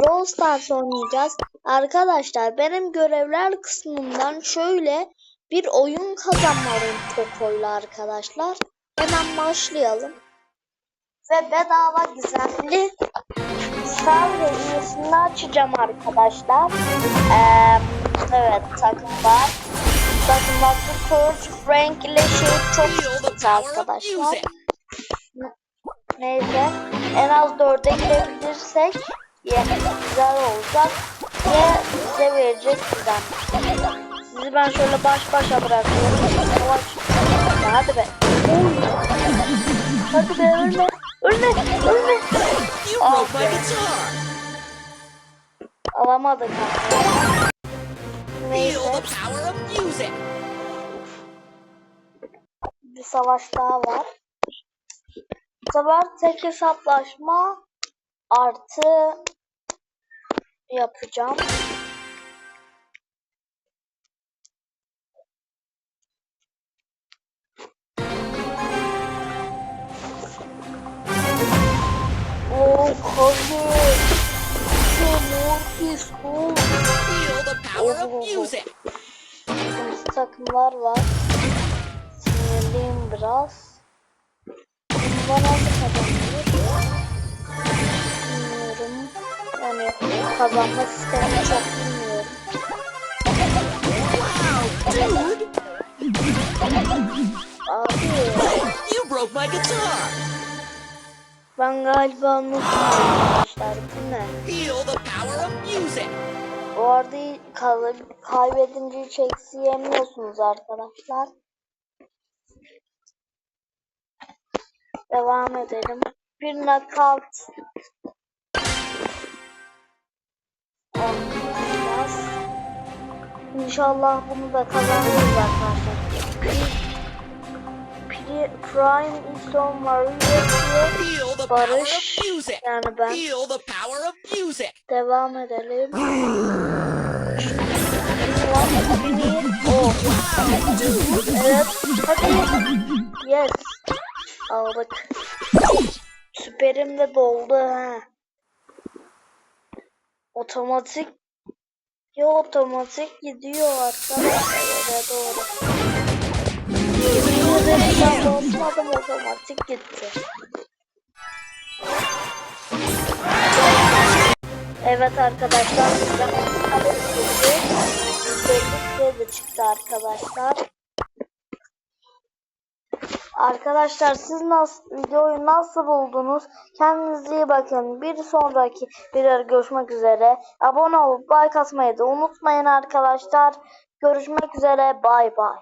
Brawl Stars oynayacağız. Arkadaşlar benim görevler kısmından şöyle bir oyun kazanmalıyım Poco'yla arkadaşlar. Hemen başlayalım. Ve bedava gizemli hediyesini açacağım arkadaşlar. Ee, evet takım var. Takım var. Coach Frank ile şey çok kötü arkadaşlar. Neyse en az dörde girebilirsek ya, güzel olacak ve size verecek güzel. Sizi ben şöyle baş başa bırakıyorum. Yavaş. Ya Hadi be. Hadi be ölme. Ölme. Ölme. Oh, guitar. Alamadık. Neyse bir savaş daha var. Bu sefer tek hesaplaşma artı yapacağım. Oh hayır. Şu Mortis oh. Feel the power of music. Takımlar var. Sinirliyim biraz. Bundan nasıl kazanılır? Kazanma sistemini çok bilmiyorum. Abi You broke my guitar. ben galiba arkadaşlar. Bu ne? Feel the power of music. Bu arada kay- kaybedince hiç eksi yemiyorsunuz arkadaşlar. Devam edelim. Bir knockout. Oynayacağız. İnşallah bunu da kazanırız arkadaşlar. Pri- Prime Ison Mario Barış. yani ben devam edelim. Oh. Evet. Hadi. Yes. Aldık. Süperim de doldu ha. Otomatik. Ya otomatik gidiyor arkadaşlar oraya doğru. Ben basmadım otomatik gitti. Evet arkadaşlar Özellikle de çıktı arkadaşlar. Arkadaşlar siz nasıl videoyu nasıl buldunuz? Kendinize iyi bakın. Bir sonraki videoda görüşmek üzere. Abone olup like atmayı da unutmayın arkadaşlar. Görüşmek üzere. Bay bay.